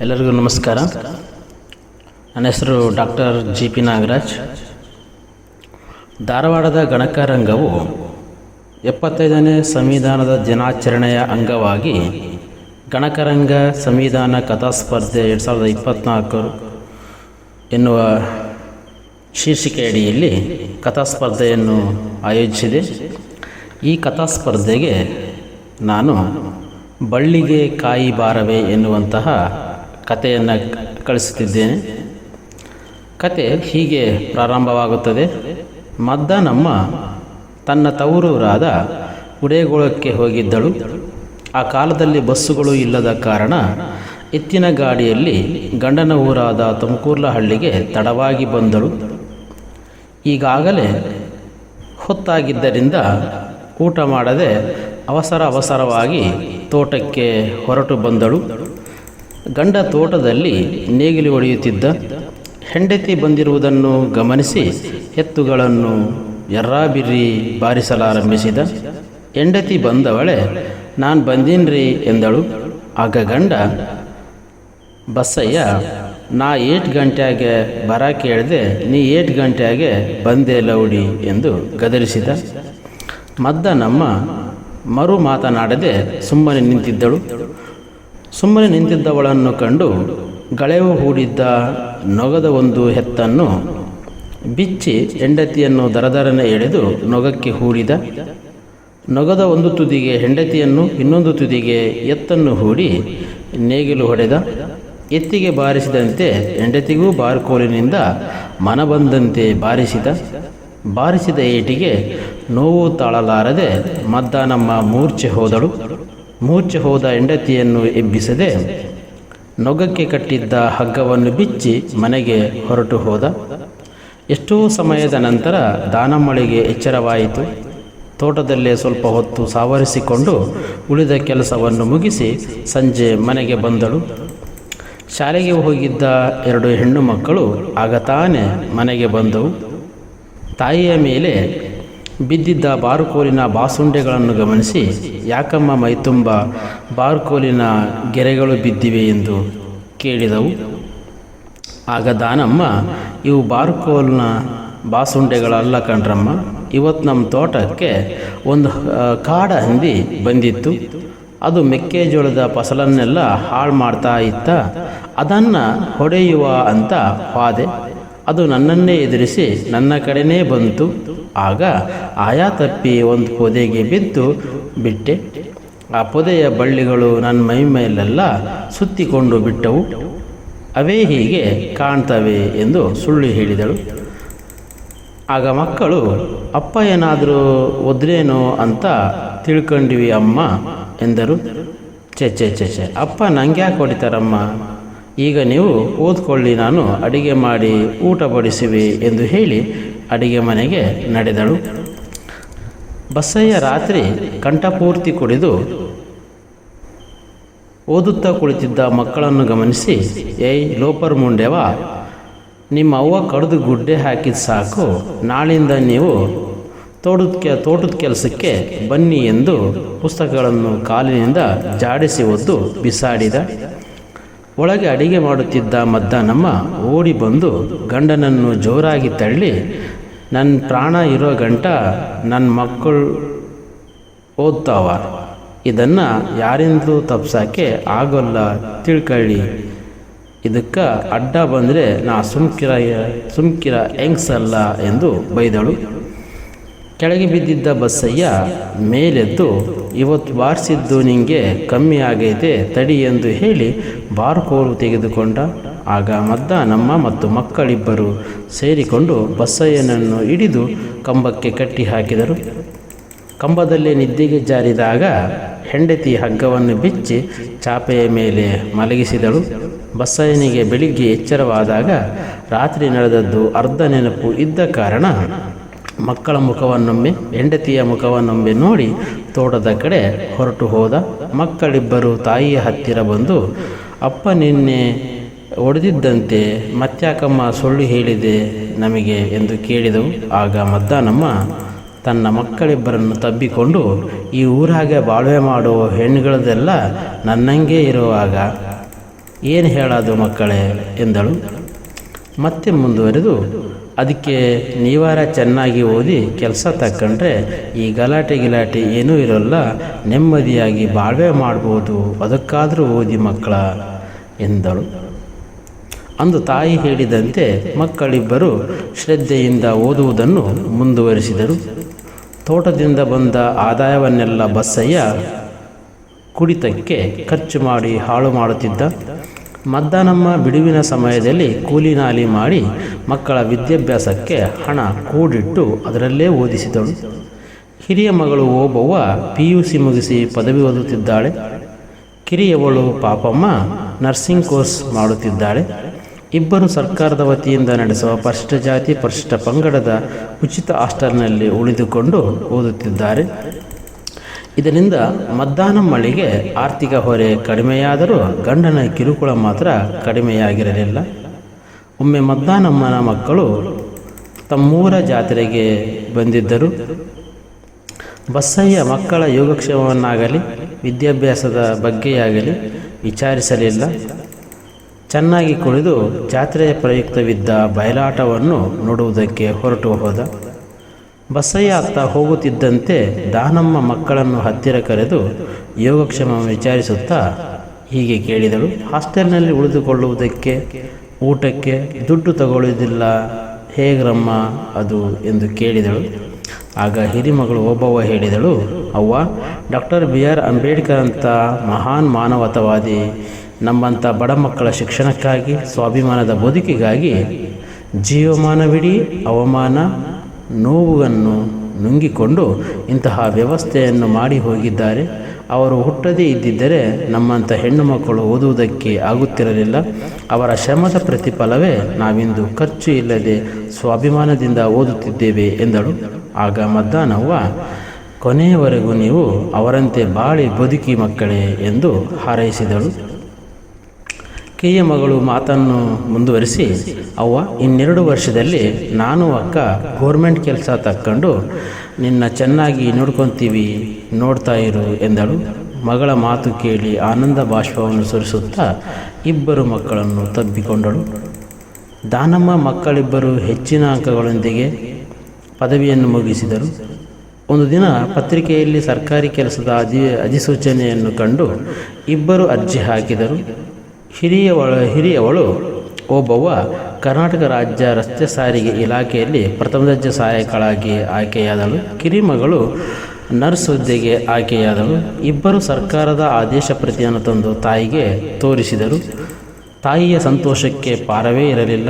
ಎಲ್ಲರಿಗೂ ನಮಸ್ಕಾರ. ನನ್ನ ಹೆಸರು ಡಾಕ್ಟರ್ ಜಿ ಪಿ ನಾಗರಾಜ್. ಧಾರವಾಡದ ಗಣಕರಂಗವು ಎಪ್ಪತ್ತೈದನೇ ಸಂವಿಧಾನದ ದಿನಾಚರಣೆಯ ಅಂಗವಾಗಿ ಗಣಕರಂಗ ಸಂವಿಧಾನ ಕಥಾ ಸ್ಪರ್ಧೆ ಎರಡು ಸಾವಿರದ ಇಪ್ಪತ್ತ್ನಾಲ್ಕು ಎನ್ನುವ ಶೀರ್ಷಿಕೆಯಡಿಯಲ್ಲಿ ಕಥಾಸ್ಪರ್ಧೆಯನ್ನು ಕಥಾ ಸ್ಪರ್ಧೆಯನ್ನು ಆಯೋಜಿಸಿದೆ. ಈ ಕಥಾ ಸ್ಪರ್ಧೆಗೆ ನಾನು ಬಳ್ಳಿಗೆ ಕಾಯಿ ಬಾರವೆ ಎನ್ನುವಂತಹ ಕಥೆಯನ್ನು ಕಳಿಸುತ್ತಿದ್ದೇನೆ. ಕತೆ ಹೀಗೆ ಪ್ರಾರಂಭವಾಗುತ್ತದೆ. ಮದ್ದನಮ್ಮ ತನ್ನ ತವರೂರಾದ ಉಡೇಗೋಳಕ್ಕೆ ಹೋಗಿದ್ದಳು. ಆ ಕಾಲದಲ್ಲಿ ಬಸ್ಸುಗಳು ಇಲ್ಲದ ಕಾರಣ ಎತ್ತಿನ ಗಾಡಿಯಲ್ಲಿ ಗಂಡನ ಊರಾದ ತುಮಕೂರ್ಲಹಳ್ಳಿಗೆ ತಡವಾಗಿ ಬಂದಳು. ಈಗಾಗಲೇ ಹೊತ್ತಾಗಿದ್ದರಿಂದ ಊಟ ಮಾಡದೆ ಅವಸರ ಅವಸರವಾಗಿ ತೋಟಕ್ಕೆ ಹೊರಟು ಬಂದಳು. ಗಂಡ ತೋಟದಲ್ಲಿ ನೇಗಿಲು ಹೊಡೆಯುತ್ತಿದ್ದ ಹೆಂಡತಿ ಬಂದಿರುವುದನ್ನು ಗಮನಿಸಿ ಎತ್ತುಗಳನ್ನು ಎರ್ರಾಬಿರ್ರಿ ಬಾರಿಸಲಾರಂಭಿಸಿದ. ಹೆಂಡತಿ ಬಂದವಳೆ, ನಾನು ಬಂದೀನ್ರಿ ಎಂದಳು. ಆಗ ಗಂಡ, ಬಸ್ಸಯ್ಯ, ನಾ ಏಟ್ ಗಂಟೆಗೆ ಬರ ಕೇಳಿದೆ ನೀ ಏಟ್ ಗಂಟೆಗೆ ಬಂದೆ ಲೌಡಿ ಎಂದು ಗದರಿಸಿದ. ಮದ್ದ ನಮ್ಮ ಮರು ಮಾತನಾಡದೆ ಸುಮ್ಮನೆ ನಿಂತಿದ್ದಳು. ಸುಮ್ಮನೆ ನಿಂತಿದ್ದವಳನ್ನು ಕಂಡು ಗಳೆವು ಹೂಡಿದ್ದ ನೊಗದ ಒಂದು ಹೆತ್ತನ್ನು ಬಿಚ್ಚಿ ಹೆಂಡತಿಯನ್ನು ದರದರನೆ ಎಳೆದು ನೊಗಕ್ಕೆ ಹೂಡಿದ. ನೊಗದ ಒಂದು ತುದಿಗೆ ಹೆಂಡತಿಯನ್ನು ಇನ್ನೊಂದು ತುದಿಗೆ ಎತ್ತನ್ನು ಹೂಡಿ ನೇಗಿಲು ಹೊಡೆದ. ಎತ್ತಿಗೆ ಬಾರಿಸಿದಂತೆ ಹೆಂಡತಿಗೂ ಬಾರ್ಕೋಲಿನಿಂದ ಮನ ಬಂದಂತೆ ಬಾರಿಸಿದ. ಬಾರಿಸಿದ ಏಟಿಗೆ ನೋವು ತಾಳಲಾರದೆ ಮದ್ದಾನಮ್ಮ ಮೂರ್ಛೆ ಹೋದಳು. ಮೂರ್ಛೆ ಹೋದ ಹೆಂಡತಿಯನ್ನು ಎಬ್ಬಿಸದೆ ನೊಗಕ್ಕೆ ಕಟ್ಟಿದ್ದ ಹಗ್ಗವನ್ನು ಬಿಚ್ಚಿ ಮನೆಗೆ ಹೊರಟು ಹೋದ. ಎಷ್ಟೋ ಸಮಯದ ನಂತರ ದಾನಮ್ಮಳಿಗೆ ಎಚ್ಚರವಾಯಿತು. ತೋಟದಲ್ಲೇ ಸ್ವಲ್ಪ ಹೊತ್ತು ಸಾವರಿಸಿಕೊಂಡು ಉಳಿದ ಕೆಲಸವನ್ನು ಮುಗಿಸಿ ಸಂಜೆ ಮನೆಗೆ ಬಂದಳು. ಶಾಲೆಗೆ ಹೋಗಿದ್ದ ಎರಡು ಹೆಣ್ಣು ಮಕ್ಕಳು ಆಗ ತಾನೇ ಮನೆಗೆ ಬಂದವು. ತಾಯಿಯ ಮೇಲೆ ಬಿದ್ದಿದ್ದ ಬಾರುಕೋಲಿನ ಬಾಸುಂಡೆಗಳನ್ನು ಗಮನಿಸಿ, ಯಾಕಮ್ಮ ಮೈತುಂಬ, ಬಾರುಕೋಲಿನ ಗೆರೆಗಳು ಬಿದ್ದಿವೆ ಎಂದು ಕೇಳಿದವು. ಆಗ ದಾನಮ್ಮ, ಇವು ಬಾರುಕೋಲಿನ ಬಾಸುಂಡೆಗಳಲ್ಲ ಕಣ್ರಮ್ಮ, ಇವತ್ತು ನಮ್ಮ ತೋಟಕ್ಕೆ ಒಂದು ಕಾಡ ಹಂದಿ ಬಂದಿತ್ತು. ಅದು ಮೆಕ್ಕೆಜೋಳದ ಫಸಲನ್ನೆಲ್ಲ ಹಾಳು ಮಾಡ್ತಾ ಇತ್ತ, ಅದನ್ನು ಹೊಡೆಯುವ ಅಂತ ಹೋದೆ. ಅದು ನನ್ನನ್ನೇ ಎದುರಿಸಿ ನನ್ನ ಕಡೆನೇ ಬಂತು. ಆಗ ಆಯಾ ತಪ್ಪಿ ಒಂದು ಪೊದೆಗೆ ಬಿದ್ದು ಬಿಟ್ಟೆ. ಆ ಪೊದೆಯ ಬಳ್ಳಿಗಳು ನನ್ನ ಮೈ ಮೇಲೆಲ್ಲ ಸುತ್ತಿಕೊಂಡು ಬಿಟ್ಟವು. ಅವೇ ಹೀಗೆ ಕಾಣ್ತವೆ ಎಂದು ಸುಳ್ಳು ಹೇಳಿದಳು. ಆಗ ಮಕ್ಕಳು ಅಪ್ಪ ಏನಾದರೂ ಒದ್ರೇನೋ ಅಂತ ತಿಳ್ಕೊಂಡಿವಿ ಅಮ್ಮ ಎಂದರು. ಚೆ ಚೆ ಚೆ ಅಪ್ಪ ನಂಗೆ ಯಾಕೆ ಹೊಡಿತಾರಮ್ಮ? ಈಗ ನೀವು ಓದ್ಕೊಳ್ಳಿ, ನಾನು ಅಡಿಗೆ ಮಾಡಿ ಊಟ ಬಡಿಸುವೆ ಎಂದು ಹೇಳಿ ಅಡಿಗೆ ಮನೆಗೆ ನಡೆದಳು. ಬಸ್ಸಯ್ಯ ರಾತ್ರಿ ಕಂಠಪೂರ್ತಿ ಕುಡಿದು ಓದುತ್ತಾ ಕುಳಿತಿದ್ದ ಮಕ್ಕಳನ್ನು ಗಮನಿಸಿ, ಏಯ್, ಲೋಪರ್ ಮುಂಡೆವ? ನಿಮ್ಮ ಅವ್ವ ಕಡಿದು ಗುಡ್ಡೆ ಹಾಕಿದ ಸಾಕು. ನಾಳಿಂದ ನೀವು ತೋಟದ ಕೆ, ತೋಟದ ಕೆಲಸಕ್ಕೆ ಬನ್ನಿ ಎಂದು ಪುಸ್ತಕಗಳನ್ನು ಕಾಲಿನಿಂದ ಜಾಡಿಸಿ ಒದ್ದು ಬಿಸಾಡಿದ. ಒಳಗೆ ಅಡಿಗೆ ಮಾಡುತ್ತಿದ್ದ ಮದ್ದಾನಮ್ಮ ಓಡಿ ಬಂದು ಗಂಡನನ್ನು ಜೋರಾಗಿ ತಳ್ಳಿ ನನ್ನ ಪ್ರಾಣ ಇರೋ ಗಂಟ ನನ್ನ ಮಕ್ಕಳು ಓದ್ತಾವ. ಇದನ್ನು ಯಾರಿಂದಲೂ ತಪ್ಸೋಕ್ಕೆ ಆಗೋಲ್ಲ, ತಿಳ್ಕೊಳ್ಳಿ. ಇದಕ್ಕೆ ಅಡ್ಡ ಬಂದರೆ ನಾ ಸುಮ್ಕಿರ ಸುಮ್ಕಿರ ಹೆಂಗ್ಸಲ್ಲ ಎಂದು ಬೈದಳು. ಕೆಳಗೆ ಬಿದ್ದಿದ್ದ ಬಸ್ಸಯ್ಯ ಮೇಲೆದ್ದು, ಇವತ್ತು ಬಾರಿಸಿದ್ದು ನಿಂಗೆ ಕಮ್ಮಿ ಆಗೈತೆ ತಡಿ ಎಂದು ಹೇಳಿ ಬಾರ್ಕೋಲು ತೆಗೆದುಕೊಂಡ. ಆಗ ಮದ್ದ, ನಮ್ಮ ಮತ್ತು ಮಕ್ಕಳಿಬ್ಬರು ಸೇರಿಕೊಂಡು ಬಸ್ಸಯ್ಯನನ್ನು ಹಿಡಿದು ಕಂಬಕ್ಕೆ ಕಟ್ಟಿ ಹಾಕಿದರು. ಕಂಬದಲ್ಲಿ ನಿದ್ದೆಗೆ ಜಾರಿದಾಗ ಹೆಂಡತಿ ಹಗ್ಗವನ್ನು ಬಿಚ್ಚಿ ಚಾಪೆಯ ಮೇಲೆ ಮಲಗಿಸಿದಳು. ಬಸ್ಸಯ್ಯನಿಗೆ ಬೆಳಿಗ್ಗೆ ಎಚ್ಚರವಾದಾಗ ರಾತ್ರಿ ನಡೆದದ್ದು ಅರ್ಧ ನೆನಪು ಇದ್ದ ಕಾರಣ ಮಕ್ಕಳ ಮುಖವನ್ನೊಮ್ಮೆ, ಹೆಂಡತಿಯ ಮುಖವನ್ನೊಮ್ಮೆ ನೋಡಿ ತೋಟದ ಕಡೆ ಹೊರಟು ಹೋದ ಮಕ್ಕಳಿಬ್ಬರು ತಾಯಿಯ ಹತ್ತಿರ ಬಂದು, ಅಪ್ಪ ನಿನ್ನೆ ಒಡೆದಿದ್ದಂತೆ ಮತ್ತ್ಯಾಕಮ್ಮ ಸುಳ್ಳು ಹೇಳಿದೆ ನಮಗೆ ಎಂದು ಕೇಳಿದವು. ಆಗ ಮದ್ದಾನಮ್ಮ ತನ್ನ ಮಕ್ಕಳಿಬ್ಬರನ್ನು ತಬ್ಬಿಕೊಂಡು, ಈ ಊರಾಗೆ ಬಾಳ್ವೆ ಮಾಡುವ ಹೆಣ್ಣುಗಳದೆಲ್ಲ ನನ್ನಂಗೆ ಇರುವಾಗ ಏನು ಹೇಳೋದು ಮಕ್ಕಳೇ? ಎಂದಳು. ಮತ್ತೆ ಮುಂದುವರೆದು ಅದಕ್ಕೆ ನೀವಾರ ಚೆನ್ನಾಗಿ ಓದಿ ಕೆಲಸ ತಕ್ಕಂಡ್ರೆ ಈ ಗಲಾಟೆ ಗಿಲಾಟೆ ಏನೂ ಇರೋಲ್ಲ. ನೆಮ್ಮದಿಯಾಗಿ ಬಾಳ್ವೆ ಮಾಡ್ಬೋದು. ಅದಕ್ಕಾದರೂ ಓದಿ ಮಕ್ಕಳ ಎಂದಳು. ಅಂದು ತಾಯಿ ಹೇಳಿದಂತೆ ಮಕ್ಕಳಿಬ್ಬರು ಶ್ರದ್ಧೆಯಿಂದ ಓದುವುದನ್ನು ಮುಂದುವರಿಸಿದರು. ತೋಟದಿಂದ ಬಂದ ಆದಾಯವನ್ನೆಲ್ಲ ಬಸ್ಸಯ್ಯ ಕುಡಿತಕ್ಕೆ ಖರ್ಚು ಮಾಡಿ ಹಾಳು ಮಾಡುತ್ತಿದ್ದ. ಮಧ್ಯಾಹ್ನಮ್ಮ ಬಿಡುವಿನ ಸಮಯದಲ್ಲಿ ಕೂಲಿನಾಲಿ ಮಾಡಿ ಮಕ್ಕಳ ವಿದ್ಯಾಭ್ಯಾಸಕ್ಕೆ ಹಣ ಕೂಡಿಟ್ಟು ಅದರಲ್ಲೇ ಓದಿಸಿದಳು. ಹಿರಿಯ ಮಗಳು ಓಬವ್ವ ಪಿ ಯು ಸಿ ಮುಗಿಸಿ ಪದವಿ ಓದುತ್ತಿದ್ದಾಳೆ. ಕಿರಿಯವಳು ಪಾಪಮ್ಮ ನರ್ಸಿಂಗ್ ಕೋರ್ಸ್ ಮಾಡುತ್ತಿದ್ದಾಳೆ. ಇಬ್ಬರು ಸರ್ಕಾರದ ವತಿಯಿಂದ ನಡೆಸುವ ಪರಿಶಿಷ್ಟ ಜಾತಿ ಪರಿಶಿಷ್ಟ ಪಂಗಡದ ಉಚಿತ ಹಾಸ್ಟೆಲ್ನಲ್ಲಿ ಉಳಿದುಕೊಂಡು ಓದುತ್ತಿದ್ದಾರೆ. ಇದರಿಂದ ಮಧ್ಯಾಹ್ನ ಮಳೆಗೆ ಆರ್ಥಿಕ ಹೊರೆ ಕಡಿಮೆಯಾದರೂ ಗಂಡನ ಕಿರುಕುಳ ಮಾತ್ರ ಕಡಿಮೆಯಾಗಿರಲಿಲ್ಲ. ಒಮ್ಮೆ ಮದ್ದಾನಮ್ಮನ ಮಕ್ಕಳು ತಮ್ಮೂರ ಜಾತ್ರೆಗೆ ಬಂದಿದ್ದರು. ಬಸ್ಸಯ್ಯ ಮಕ್ಕಳ ಯೋಗಕ್ಷೇಮವನ್ನಾಗಲಿ, ವಿದ್ಯಾಭ್ಯಾಸದ ಬಗ್ಗೆಯಾಗಲಿ ವಿಚಾರಿಸಲಿಲ್ಲ. ಚೆನ್ನಾಗಿ ಕುಳಿದು ಜಾತ್ರೆಯ ಪ್ರಯುಕ್ತವಿದ್ದ ಬಯಲಾಟವನ್ನು ನೋಡುವುದಕ್ಕೆ ಹೊರಟು ಹೋದ. ಬಸಯ್ಯ ಅತ್ತ ಹೋಗುತ್ತಿದ್ದಂತೆ ದಾನಮ್ಮ ಮಕ್ಕಳನ್ನು ಹತ್ತಿರ ಕರೆದು ಯೋಗಕ್ಷೇಮ ವಿಚಾರಿಸುತ್ತಾ ಹೀಗೆ ಕೇಳಿದಳು. ಹಾಸ್ಟೆಲ್ನಲ್ಲಿ ಉಳಿದುಕೊಳ್ಳುವುದಕ್ಕೆ, ಊಟಕ್ಕೆ ದುಡ್ಡು ತಗೊಳ್ಳುವುದಿಲ್ಲ. ಹೇಗ್ರಮ್ಮ ಅದು? ಎಂದು ಕೇಳಿದಳು. ಆಗ ಹಿರಿಮಗಳು ಒಬ್ಬವ್ವ ಹೇಳಿದಳು, ಅವ್ವ, ಡಾಕ್ಟರ್ ಬಿ ಆರ್ ಅಂಬೇಡ್ಕರ್ ಅಂತ ಮಹಾನ್ ಮಾನವತವಾದಿ. ನಮ್ಮಂಥ ಬಡ ಮಕ್ಕಳ ಶಿಕ್ಷಣಕ್ಕಾಗಿ, ಸ್ವಾಭಿಮಾನದ ಬದುಕಿಗಾಗಿ ಜೀವಮಾನವಿಡೀ ಅವಮಾನ ನೋವನ್ನು ನುಂಗಿಕೊಂಡು ಇಂತಹ ವ್ಯವಸ್ಥೆಯನ್ನು ಮಾಡಿ ಹೋಗಿದ್ದಾರೆ. ಅವರು ಹುಟ್ಟದೇ ಇದ್ದಿದ್ದರೆ ನಮ್ಮಂಥ ಹೆಣ್ಣು ಮಕ್ಕಳು ಓದುವುದಕ್ಕೆ ಆಗುತ್ತಿರಲಿಲ್ಲ. ಅವರ ಶ್ರಮದ ಪ್ರತಿಫಲವೇ ನಾವಿಂದು ಖರ್ಚು ಇಲ್ಲದೆ ಸ್ವಾಭಿಮಾನದಿಂದ ಓದುತ್ತಿದ್ದೇವೆ ಎಂದಳು. ಆಗ ಮದ್ದಾನವ್ವ ಕೊನೆಯವರೆಗೂ ನೀವು ಅವರಂತೆ ಬಾಳಿ ಬದುಕಿ ಮಕ್ಕಳೇ ಎಂದು ಹಾರೈಸಿದಳು. ಕಿರಿಯ ಮಗಳು ಮಾತನ್ನು ಮುಂದುವರಿಸಿ, ಅವ್ವ, ಇನ್ನೆರಡು ವರ್ಷದಲ್ಲಿ ನಾನು ಅಕ್ಕ ಗೋರ್ಮೆಂಟ್ ಕೆಲಸ ತಕ್ಕೊಂಡು ನಿನ್ನ ಚೆನ್ನಾಗಿ ನೋಡ್ಕೊತೀವಿ, ನೋಡ್ತಾ ಇರು ಎಂದಳು. ಮಗಳ ಮಾತು ಕೇಳಿ ಆನಂದ ಬಾಷ್ಪವನ್ನು ಸುರಿಸುತ್ತಾ ಇಬ್ಬರು ಮಕ್ಕಳನ್ನು ತಬ್ಬಿಕೊಂಡಳು. ದಾನಮ್ಮ ಮಕ್ಕಳಿಬ್ಬರು ಹೆಚ್ಚಿನ ಅಂಕಗಳೊಂದಿಗೆ ಪದವಿಯನ್ನು ಮುಗಿಸಿದರು. ಒಂದು ದಿನ ಪತ್ರಿಕೆಯಲ್ಲಿ ಸರ್ಕಾರಿ ಕೆಲಸದ ಅಧಿ ಅಧಿಸೂಚನೆಯನ್ನು ಕಂಡು ಇಬ್ಬರು ಅರ್ಜಿ ಹಾಕಿದರು. ಹಿರಿಯವಳ ಹಿರಿಯವಳು ಒಬ್ಬವ್ವ ಕರ್ನಾಟಕ ರಾಜ್ಯ ರಸ್ತೆ ಸಾರಿಗೆ ಇಲಾಖೆಯಲ್ಲಿ ಪ್ರಥಮ ದರ್ಜೆ ಸಹಾಯಕಳಾಗಿ ಆಯ್ಕೆಯಾದಳು. ಕಿರಿಮಗಳು, ನರ್ಸ್ ಹುದ್ದೆಗೆ ಆಯ್ಕೆಯಾದಳು. ಇಬ್ಬರು ಸರ್ಕಾರದ ಆದೇಶ ಪ್ರತಿಯನ್ನು ತಂದು ತಾಯಿಗೆ ತೋರಿಸಿದರು. ತಾಯಿಯ ಸಂತೋಷಕ್ಕೆ ಪಾರವೇ ಇರಲಿಲ್ಲ.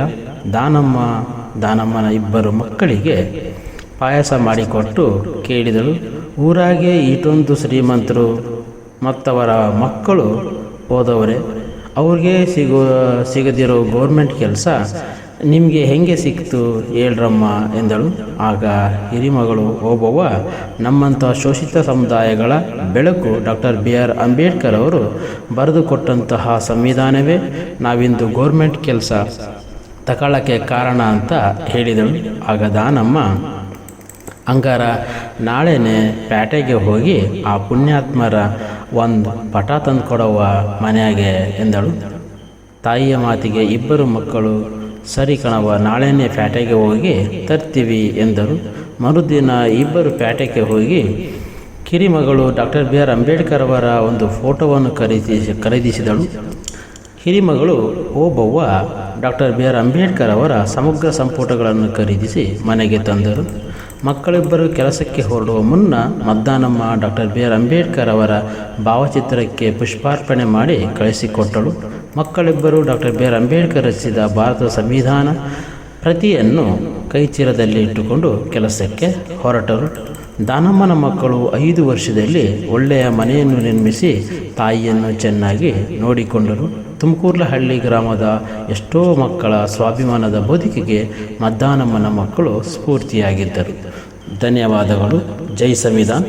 ದಾನಮ್ಮ, ದಾನಮ್ಮನ ಇಬ್ಬರು ಮಕ್ಕಳಿಗೆ ಪಾಯಸ ಮಾಡಿಕೊಟ್ಟು ಕೇಳಿದಳು. ಊರಾಗೆ ಇಟೊಂದು ಶ್ರೀಮಂತರು ಮತ್ತವರ ಮಕ್ಕಳು ಹೋದವರೇ. ಅವ್ರಿಗೆ ಸಿಗೋ, ಸಿಗದಿರೋ ಗೌರ್ಮೆಂಟ್ ಕೆಲಸ ನಿಮಗೆ ಹೆಂಗೆ ಸಿಕ್ತು ಹೇಳ್ರಮ್ಮ ಎಂದಳು. ಆಗ ಹಿರಿಮಗಳು ಓಬವ್ವ, ನಮ್ಮಂಥ ಶೋಷಿತ ಸಮುದಾಯಗಳ ಬೆಳಕು ಡಾಕ್ಟರ್ ಬಿ ಆರ್ ಅಂಬೇಡ್ಕರ್ ಅವರು ಬರೆದುಕೊಟ್ಟಂತಹ ಸಂವಿಧಾನವೇ ನಾವಿಂದು ಗೋರ್ಮೆಂಟ್ ಕೆಲಸ. ತಗೊಳ್ಳೋಕ್ಕೆ ಕಾರಣ ಅಂತ ಹೇಳಿದಳು. ಆಗ ದಾನಮ್ಮ ಹಂಗಾರ ನಾಳೆನೇ ಪೇಟೆಗೆ ಹೋಗಿ ಆ ಪುಣ್ಯಾತ್ಮರ ಒಂದು ಪಟ ತಂದು ಕೊಡವ್ವ ಮನೆಯಾಗೆ ಎಂದಳು. ತಾಯಿಯ ಮಾತಿಗೆ ಇಬ್ಬರು ಮಕ್ಕಳು, ಸರಿ ಕಣವ ನಾಳೆನೇ ಪೇಟೆಗೆ ಹೋಗಿ ತರ್ತೀವಿ ಎಂದರು. ಮರುದಿನ ಇಬ್ಬರು ಪೇಟೆಗೆ ಹೋಗಿ, ಕಿರಿಮಗಳು ಡಾಕ್ಟರ್ ಬಿ ಆರ್ ಅಂಬೇಡ್ಕರ್ ಅವರ ಒಂದು ಫೋಟೋವನ್ನು ಖರೀದಿಸಿ ಖರೀದಿಸಿದಳು. ಹಿರಿಮಗಳು Obavva doctor B R Ambedkar ಅವರ ಸಮಗ್ರ ಸಂಪುಟಗಳನ್ನು ಖರೀದಿಸಿ ಮನೆಗೆ ತಂದರು. ಮಕ್ಕಳಿಬ್ಬರು ಕೆಲಸಕ್ಕೆ ಹೊರಡುವ ಮುನ್ನ Maddanamma doctor B R Ambedkar ಅವರ ಭಾವಚಿತ್ರಕ್ಕೆ ಪುಷ್ಪಾರ್ಪಣೆ ಮಾಡಿ ಕಳಿಸಿಕೊಟ್ಟಳು. ಮಕ್ಕಳಿಬ್ಬರು ಡಾಕ್ಟರ್ ಬಿ ಆರ್ ಅಂಬೇಡ್ಕರ್ ರಚಿಸಿದ ಭಾರತದ ಸಂವಿಧಾನ ಪ್ರತಿಯನ್ನು ಕೈಚೀಲದಲ್ಲಿ ಇಟ್ಟುಕೊಂಡು ಕೆಲಸಕ್ಕೆ ಹೊರಟರು. ದಾನಮ್ಮನ ಮಕ್ಕಳು ಐದು ವರ್ಷದಲ್ಲಿ ಒಳ್ಳೆಯ ಮನೆಯನ್ನು ನಿರ್ಮಿಸಿ ತಾಯಿಯನ್ನು ಚೆನ್ನಾಗಿ ನೋಡಿಕೊಂಡರು. ತುಮಕೂರ್ಲಹಳ್ಳಿ ಗ್ರಾಮದ ಎಷ್ಟೋ ಮಕ್ಕಳ ಸ್ವಾಭಿಮಾನದ ಬದುಕಿಗೆ ಮದ್ದಾನಮ್ಮನ ಮಕ್ಕಳು ಸ್ಫೂರ್ತಿಯಾಗಿದ್ದರು. ಧನ್ಯವಾದಗಳು. ಜೈ ಸಂವಿಧಾನ್.